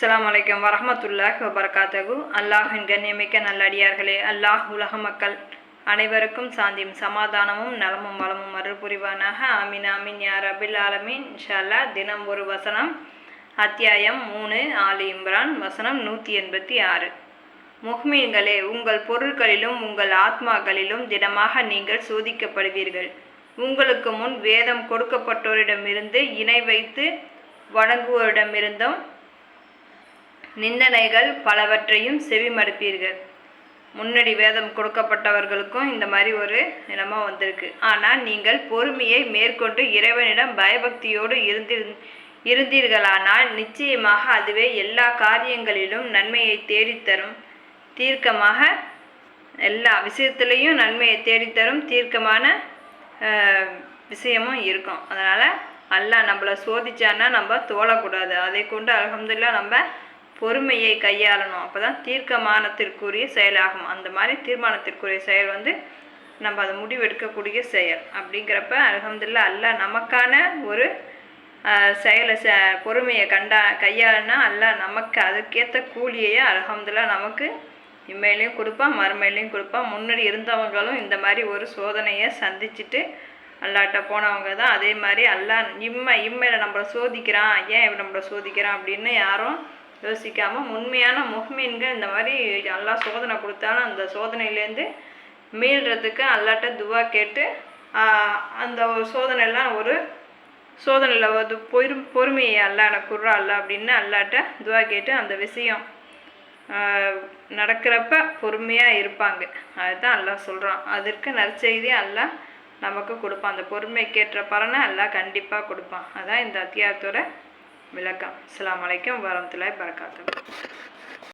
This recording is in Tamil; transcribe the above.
அஸ்லாம் அலைக்கும் வரஹமத்துல்லாஹ் வபரகாத்தகு அல்லாஹின் கண்ணியமிக்க நல்லடியார்களே அல்லாஹ் உலக மக்கள் அனைவருக்கும் சாந்தியும் சமாதானமும் நலமும் வளமும் மறுபுரிவானாக புரிவானாக ஆமீன் ஆமீன் யா ரபில் ஆலமீன். தினம் ஒரு வசனம். அத்தியாயம் மூணு ஆலி இம்ரான் வசனம் நூற்றி எண்பத்தி ஆறு. முஹ்மீன்களே உங்கள் பொருட்களிலும் உங்கள் ஆத்மாக்களிலும் திடமாக நீங்கள் சோதிக்கப்படுவீர்கள். உங்களுக்கு முன் வேதம் கொடுக்கப்பட்டோரிடமிருந்து இணை வைத்து வணங்குவோரிடமிருந்தும் நிந்தனைகள் பலவற்றையும் செவி மடுப்பீர்கள் முன்னாடி வேதம் கொடுக்கப்பட்டவர்களுக்கும் இந்த மாதிரி ஒரு நிலமா வந்திருக்கு. ஆனால் நீங்கள் பொறுமையை மேற்கொண்டு இறைவனிடம் பயபக்தியோடு இருந்திரு இருந்தீர்களானால் நிச்சயமாக அதுவே எல்லா காரியங்களிலும் நன்மையை தேடித்தரும். தீர்க்கமாக எல்லா விஷயத்துலேயும் நன்மையை தேடித்தரும் தீர்க்கமான விஷயமும் இருக்கும். அதனால் அல்லா நம்மளை சோதிச்சான்னா நம்ம தோழக்கூடாது அதை கொண்டு அல்ஹம்துலில்லாஹ் நம்ம பொறுமையை கையாளணும். அப்போ தான் தீர்க்கமானத்திற்குரிய செயலாகும். அந்த மாதிரி தீர்மானத்திற்குரிய செயல் வந்து நம்ம அதை முடிவெடுக்கக்கூடிய செயல். அப்படிங்கிறப்ப அலகம்துல்லா அல்லாஹ் நமக்கான ஒரு செயலை ச பொறுமையை கண்டா கையாளுனா அல்லாஹ் நமக்கு அதுக்கேற்ற கூலியையே அலகம்துல்லா நமக்கு இம்மையிலையும் கொடுப்பான் மறுமையிலையும் கொடுப்பான். முன்னாடி இருந்தவங்களும் இந்த மாதிரி ஒரு சோதனையை சந்திச்சுட்டு அல்லாட்ட போனவங்க தான். அதே மாதிரி அல்லாஹ் இம்மை இம்மையில் நம்மளை சோதிக்கிறான். ஏன் இவன் நம்மளை சோதிக்கிறான் அப்படின்னு யாரும் யோசிக்காமல் உண்மையான முஹ்மீன்கள் இந்த மாதிரி அல்லாஹ் சோதனை கொடுத்தாலும் அந்த சோதனையிலேருந்து மீள்றதுக்கு அல்லாட்ட துவா கேட்டு அந்த ஒரு சோதனையெல்லாம் ஒரு சோதனையில் வந்து பொறு பொறுமையை அல்ல எனக்கு அல்ல அப்படின்னு அல்லாட்ட துவா கேட்டு அந்த விஷயம் நடக்கிறப்ப பொறுமையாக இருப்பாங்க. அதுதான் எல்லாம் சொல்கிறான் அதற்கு நற்செய்தி எல்லாம் நமக்கு கொடுப்பான். அந்த பொறுமைக்கேற்ற பலனை எல்லாம் கண்டிப்பாக கொடுப்பான். அதான் இந்த அத்தியாயத்தோட விளக்கம். அஸ்ஸலாமு வலைக்கம் வரமத்துல்லாஹி பரக்காத்து